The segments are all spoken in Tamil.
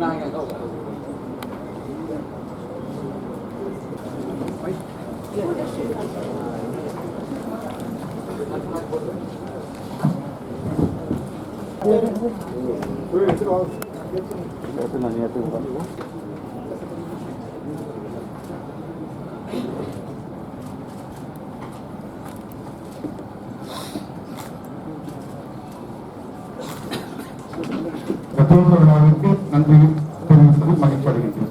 なんやろう。Gracias, María. どうぞ。 되는 마이파리입니다.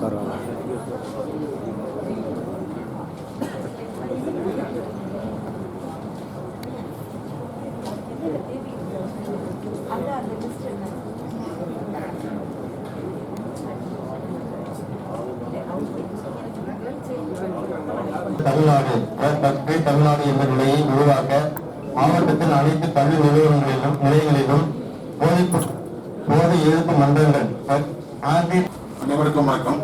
따라 தமிழ்நாடு பக்தி தமிழ்நாடு என்ற நிலையை உருவாக்க மாவட்டத்தின் அனைத்து கல்வி நிறுவனங்களிலும் நிலையங்களிலும் போதை பு- போதை எதிர்ப்பு மன்றங்கள் அனைவருக்கும் வணக்கம்.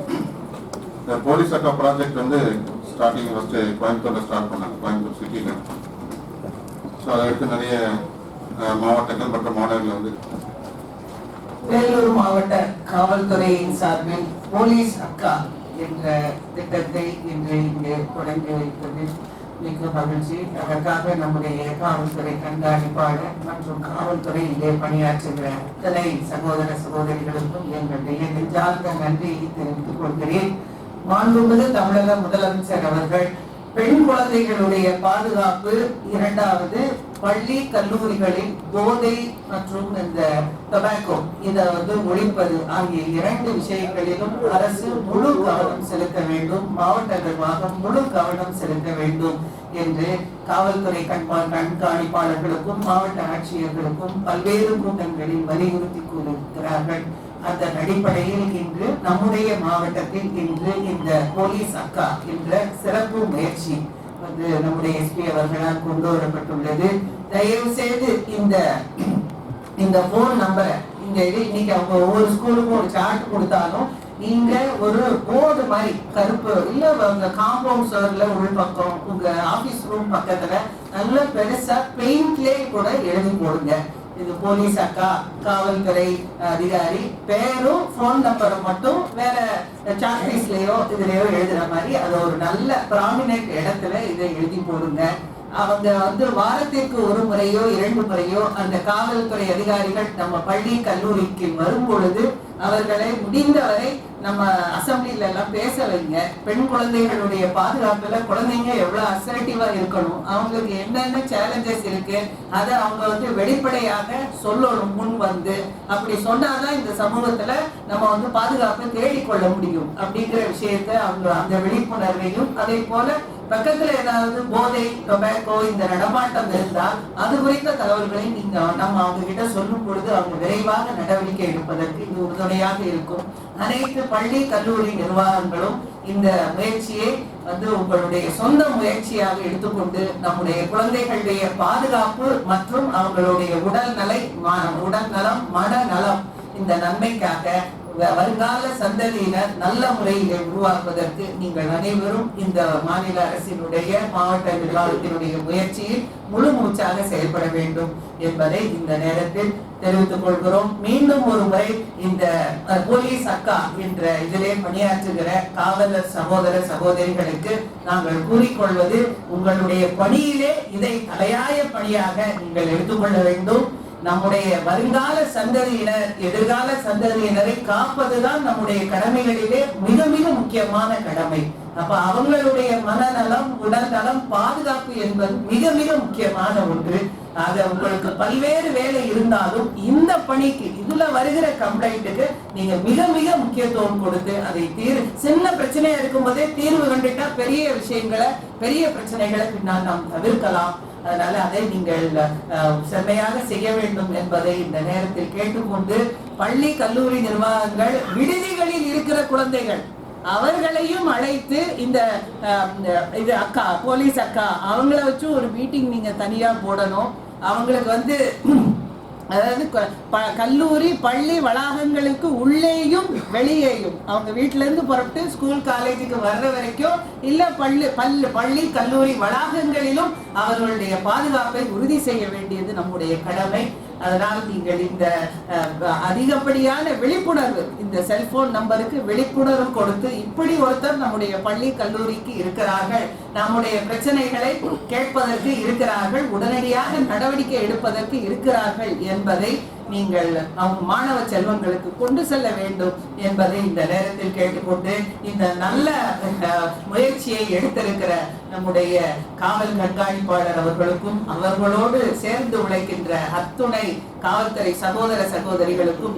இந்த போலீஸ் அக்கா ப்ராஜெக்ட் வந்து ஸ்டார்டிங் ஃபஸ்ட்டு கோயம்புத்தூரில் ஸ்டார்ட் பண்ணாங்க கோயம்புத்தூர் சிட்டியில். ஸோ அதை அடுத்து நிறைய அஹ், மாவட்டங்கள் மற்றும் மாநிலங்கள் வந்து வேலூர் மாவட்ட காவல்துறையின் சார்பில் போலீஸ் அக்கா என்ற திட்டத்தை இன்று இங்கே தொடங்கி வைப்பது மிக்க மகிழ்ச்சி. அதற்காக நம்முடைய காவல்துறை கண்காணிப்பாளர் மற்றும் காவல்துறை இங்கே பணியாற்றுகிற அத்தனை சகோதர சகோதரிகளுக்கும் எங்களுடைய நெஞ்சார்ந்த நன்றியை தெரிவித்துக் கொள்கிறேன். மாண்புமிகு தமிழக முதலமைச்சர் அவர்கள் பெண் குழந்தைகளுடைய பாதுகாப்பு இரண்டாவது பள்ளி கல்லூரிகளில் போதை மற்றும் இந்த டொபாக்கோ இதை வந்து ஒழிப்பது ஆகிய இரண்டு விஷயங்களிலும் அரசு முழு கவனம் செலுத்த வேண்டும். மாவட்ட நிர்வாகம் முழு கவனம் செலுத்த வேண்டும் என்று காவல்துறை கண்பா கண்காணிப்பாளர்களுக்கும் மாவட்ட ஆட்சியர்களுக்கும் பல்வேறு கூட்டங்களில் வலியுறுத்தி கூறியிருக்கிறார்கள். அதன் அடிப்படையில் இன்று நம்முடைய மாவட்டத்தில் இன்று இந்த போலீஸ் அக்கா என்ற சிறப்பு முயற்சி நம்முடைய எஸ்பி அவர்களால் கொண்டு வரப்பட்டுள்ளது தயவு செய்து இந்த இந்த போன் நம்பரை இந்த இது இன்னைக்கு அவங்க ஒவ்வொரு ஸ்கூலுக்கும் ஒரு சார்ட் கொடுத்தாலும் நீங்க ஒரு போர்டு மாதிரி கருப்பு இல்ல அந்த காம்பவுண்ட் சுவர்ல உள்பக்கம் உங்க ஆபீஸ் ரூம் பக்கத்துல நல்ல பெருசா பெயிண்ட்லேயே கூட எழுதி போடுங்க. இது போலீஸ் அக்கா காவல்துறை அதிகாரி பேரும் ஃபோன் நம்பரும் மட்டும் வேற சாக்பீஸ்லயோ இதுலயோ எழுதுற மாதிரி அது ஒரு நல்ல ப்ராமினென்ட் இடத்துல இதை எழுதி போடுங்க. அவங்க வந்து வாரத்திற்கு ஒரு முறையோ இரண்டு முறையோ அந்த காவல்துறை அதிகாரிகள் நம்ம பள்ளி கல்லூரிக்கு வரும் பொழுது அவர்களை முடிந்தவரை நம்ம அசம்பிளில எல்லாம் பேச வைங்க. பெண் குழந்தைகளுடைய பாதுகாப்புல குழந்தைங்க எவ்வளவு அசர்ட்டிவா இருக்கணும். அவங்களுக்கு என்னென்ன சேலஞ்சஸ் இருக்கு அதை அவங்க வந்து வெளிப்படையாக சொல்லணும் முன் வந்து. அப்படி சொன்னாதான் இந்த சமூகத்துல நம்ம வந்து பாதுகாப்பை தேடிக்கொள்ள முடியும். அப்படிங்கிற விஷயத்தை அவங்க அந்த விழிப்புணர்வையும் அதே போல பக்கத்துல ஏதாவது போதை டொபாக்கோ இந்த நடமாட்டம் இருந்தால் அது குறித்த தகவல்களை நீங்க நம்ம அவங்க கிட்ட சொல்லும் பொழுது அவங்க விரைவாக நடவடிக்கை எடுப்பதற்கு இது உறுதுணையாக இருக்கும். அனைத்து பள்ளி கல்லூரி நிர்வாகங்களும் இந்த முயற்சியை வந்து உங்களுடைய சொந்த முயற்சியாக எடுத்துக்கொண்டு நம்முடைய குழந்தைகளுடைய பாதுகாப்பு மற்றும் அவங்களுடைய உடல் நலை உடல் நலம் மனநலம் இந்த நன்மைக்காக வருங்கால சந்ததியினர் நல்ல முறையிலே உருவாக்குவதற்கு நீங்கள் அனைவரும் இந்த மாநில அரசினுடைய மாவட்ட நிர்வாகத்தினுடைய முயற்சியில் முழு மூச்சாக செயல்பட வேண்டும் என்பதை இந்த நேரத்தில் தெரிவித்துக் கொள்கிறோம். மீண்டும் ஒரு முறை இந்த போலீஸ் அக்கா என்ற இதிலே பணியாற்றுகிற காவலர் சகோதர சகோதரிகளுக்கு நாங்கள் கூறிக்கொள்வது உங்களுடைய பணியிலே இதை தலையாய பணியாக நீங்கள் எடுத்துக்கொள்ள வேண்டும். நம்முடைய வருங்கால சந்ததியினர் எதிர்கால சந்ததியினரை காப்பதுதான் நம்முடைய கடமைகளிலே மிக மிக முக்கியமான கடமை. அப்ப அவங்களுடைய மனநலம் உடல் நலம் பாதுகாப்பு என்பது மிக மிக முக்கியமான ஒன்று. அது உங்களுக்கு பல்வேறு வேலை இருந்தாலும் இந்த பணிக்கு இதுல வருகிற கம்ப்ளைண்ட்டுக்கு நீங்க மிக மிக முக்கியத்துவம் கொடுத்து அதை தீர்வு சின்ன பிரச்சனையா இருக்கும்போதே தீர்வு கண்டுட்டா பெரிய விஷயங்களை பெரிய பிரச்சனைகளை பின்னால் நாம் தவிர்க்கலாம். அதனால அதை நீங்கள் செம்மையாக செய்ய வேண்டும் என்பதை இந்த நேரத்தில் கேட்டுக்கொண்டு பள்ளி கல்லூரி நிர்வாகங்கள் விடுதிகளில் இருக்கிற குழந்தைகள் அவர்களையும் அழைத்து இந்த இது அக்கா போலீஸ் அக்கா அவங்கள வச்சு ஒரு மீட்டிங் நீங்க தனியா போடணும். அவங்களுக்கு வந்து அதாவது க- ப- கல்லூரி பள்ளி வளாகங்களுக்கு உள்ளேயும் வெளியேயும். அவங்க வீட்ல இருந்து புறப்பட்டு ஸ்கூல் காலேஜுக்கு வர்ற வரைக்கும் இல்ல பள்ளி பள்ளி பள்ளி கல்லூரி வளாகங்களிலும் அவர்களுடைய பாதுகாப்பை உறுதி செய்ய வேண்டியது நம்முடைய கடமை. அதனால் நீங்கள் இந்த அதிகப்படியான விழிப்புணர்வு இந்த செல்போன் நம்பருக்கு விழிப்புணர்வு கொடுத்து இப்படி ஒருத்தர் நம்முடைய பள்ளி கல்லூரிக்கு இருக்கிறார்கள் நம்முடைய பிரச்சனைகளை கேட்பதற்கு இருக்கிறார்கள் உடனடியாக நடவடிக்கை எடுப்பதற்கு இருக்கிறார்கள் என்பதை நீங்கள் அவங்க மாணவ செல்வங்களுக்கு கொண்டு செல்ல வேண்டும் என்பதை இந்த நேரத்தில் கேட்டுக்கொண்டு இந்த நல்ல முயற்சியை எடுத்திருக்கிற நம்முடைய காவல் கண்காணிப்பாளர் அவர்களுக்கும் அவர்களோடு சேர்ந்து உழைக்கின்ற அத்துணை காவல்துறை சகோதர சகோதரிகளுக்கும்